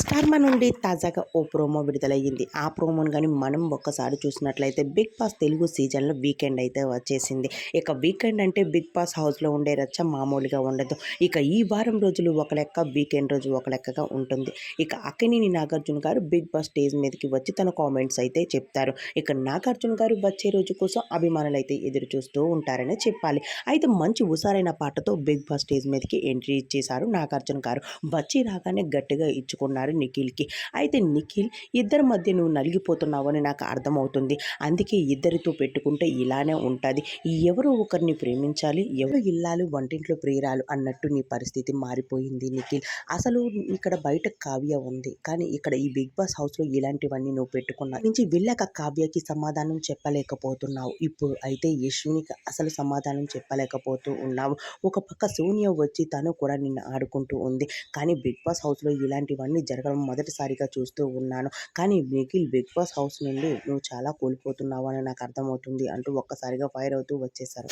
స్టార్మా నుండి తాజాగా ఓ ప్రోమో విడుదలయ్యింది. ఆ ప్రోమోను కానీ మనం ఒక్కసారి చూసినట్లయితే బిగ్ బాస్ తెలుగు సీజన్లో వీకెండ్ అయితే వచ్చేసింది. ఇక వీకెండ్ అంటే బిగ్ బాస్ హౌస్లో ఉండే రచ్చ మామూలుగా ఉండదు. ఇక ఈ వారం రోజులు ఒక లెక్క వీకెండ్ రోజు ఒక లెక్కగా ఉంటుంది. ఇక అక్కినేని నాగార్జున గారు బిగ్ బాస్ స్టేజ్ మీదకి వచ్చి తన కామెంట్స్ అయితే చెప్తారు. ఇక నాగార్జున గారు వచ్చే రోజు కోసం అభిమానులు అయితే ఎదురు చూస్తూ ఉంటారని చెప్పాలి. అయితే మంచి హుషారైన పాటతో బిగ్ బాస్ స్టేజ్ మీదకి ఎంట్రీ ఇచ్చేశారు నాగార్జున గారు. వచ్చి రాగానే గట్టిగా ఇచ్చుకున్నారు నిఖిల్కి. అయితే నిఖిల్ ఇద్దరి మధ్య నువ్వు నలిగిపోతున్నావని నాకు అర్థమవుతుంది. అందుకే ఇద్దరితో పెట్టుకుంటే ఇలానే ఉంటుంది. ఎవరో ఒకరిని ప్రేమించాలి ఎవరు ఇల్లాలు వంటింట్లో ప్రియురాలు అన్నట్టు నీ పరిస్థితి మారిపోయింది నిఖిల్. అసలు ఇక్కడ బయట కావ్య ఉంది. కానీ ఇక్కడ ఈ బిగ్ బాస్ హౌస్లో ఇలాంటివన్నీ నువ్వు పెట్టుకున్నావు నుంచి వెళ్ళాక కావ్యకి సమాధానం చెప్పలేకపోతున్నావు. ఇప్పుడు అయితే యశ్వినికి అసలు సమాధానం చెప్పలేకపోతూ ఉన్నావు. ఒక పక్క సోనియా వచ్చి తను కూడా నిన్ను ఆడుకుంటూ ఉంది. కానీ బిగ్ బాస్ హౌస్లో ఇలాంటి ఇలాంటివన్నీ జరగడం మొదటిసారిగా చూస్తూ ఉన్నాను. కానీ నిఖిల్ బిగ్ బాస్ హౌస్ నుండి నువ్వు చాలా కోల్పోతున్నావు అని నాకు అర్థమవుతుంది అంటూ ఒక్కసారిగా ఫైర్ అవుతూ వచ్చేసారు